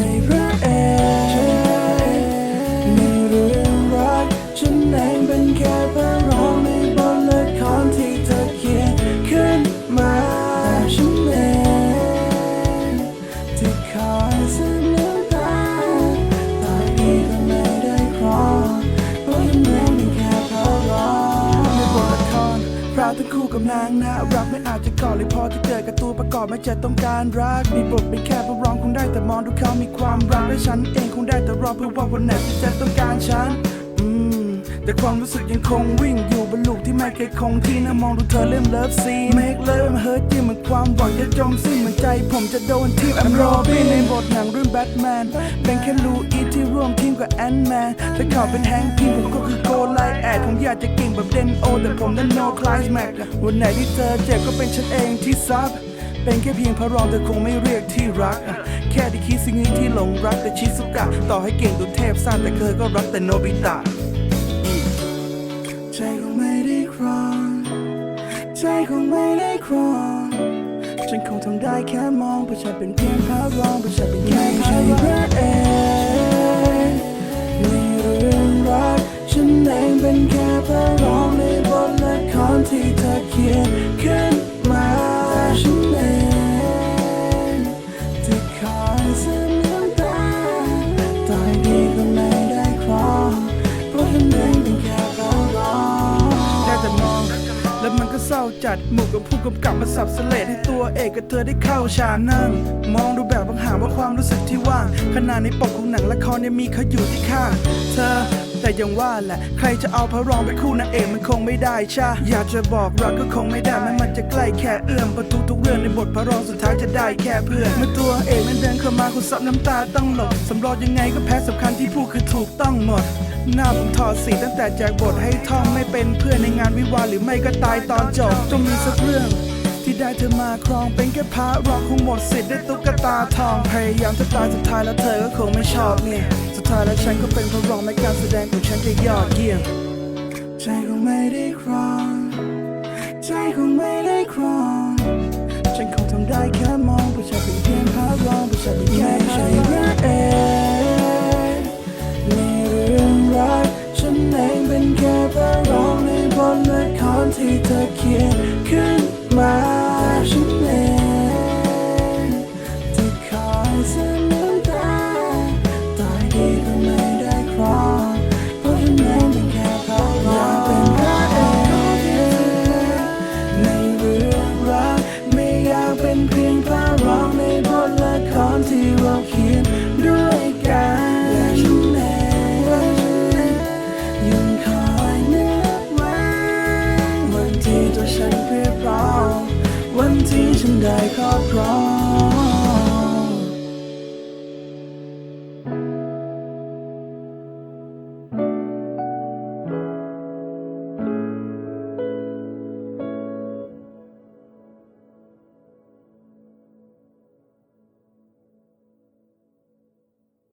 ช่ รพระทั้งคู่กับนางน่ารักไม่อาจจะก่อเลยพอที่เกิดกับตัวประกอบไม่จะต้องการรัก มีบทเป็นแค่พระรองคงได้แต่มองดูเขามีความรักและฉันเองคงได้แต่รอเพื่อว่าวันไหนที่จะต้องการฉันอืมแต่ความรู้สึกยังคงวิ่งอยู่บนลูกที่ไม่เคยคงที่นะมองดูเธอเริ่มเลิฟซีเมกเริ่มเฮิร์ตยิ่งเหมือนความหวังจะจมสิ้นเหมือนใจผมจะโดนที่แอมโรบินในบทหนังเรื่อง แบทแมนเป็นแค่ลูอีที่ร่วมทีมกับแอนแมนแต่เขาเป็นแฮงค์พิมผมก็คือโกไลแอดผมอยากจะเก่งแบบเดนโอ แต่ผมนั้นโนคลายแม็กวันไหนที่เธอเจ็บก็เป็นฉันเองที่ซับเป็นแค่เพียงพระรองเธอคงไม่เรียกที่รัก แค่ที่คิดสิ่งนี้ที่หลงรักแต่ชิสุกะ ต่อให้เก่งดุจเทพสร้างแต่เธอก็รักแต่โนบิตะใจคงไม่ได้ครองใจคงไม่ได้ครองฉันคงทำได้แค่มองเพราะฉันเป็นเพียงพระรองเพราะฉันเป็น ที่เธอเขียนขึ้นาจัดหมู่กับผู้กำกับมาสับสเลดให้ตัวเอกกับเธอได้เข้าฉากนั่ง มองดูแบบบางหาว่าความรู้สึกที่ว่างขนาดในปกของหนังละครยังมีเขาอยู่ที่ข้างเธอแต่ยังว่าแหละ ใครจะเอาพระรองไปคู่นางเอกมันคงไม่ได้ช่อยากจะบอกรักก็คงไม่ได้แม้มันจะใกล้แค่เอื้อมเพราะทุกเรื่องในบทพระรองสุดท้ายจะได้แค่เพื่อนเมื่อตัวเอกนั้นเดินเข้ามาคุณซับน้ำตาต้องหลบสำรองยังไงก็แพ้สำคัญที่พูดคือถูกต้องหมด หน้าผมถอดสีตั้งแต่แจกบทให้ท่องไม่เป็นเพื่อนในงานวิวาหรือไม่ก็ตายตอนจบต้องมีสักเรื่อง ที่ได้เธอมาครองเป็นแค่พระรองคงหมดสิทธิ์ได้ตุ๊กตาทองพยายามจะตายสุดท้ายแล้วเธอก็คงไม่ชอบเนี่ย สุดท้ายแล้วฉันก็เป็นพระรองในการแสดงของฉันจะยอดเยี่ยมใจคงไม่ได้ครองใจคงไม่ได้ครองฉันคงทำได้แค่มองเพราะฉันเป็นเพียงพระรองเพราะฉันเป็นแค่พระเอก ละครที่เธอเขียนขึ้นมา วั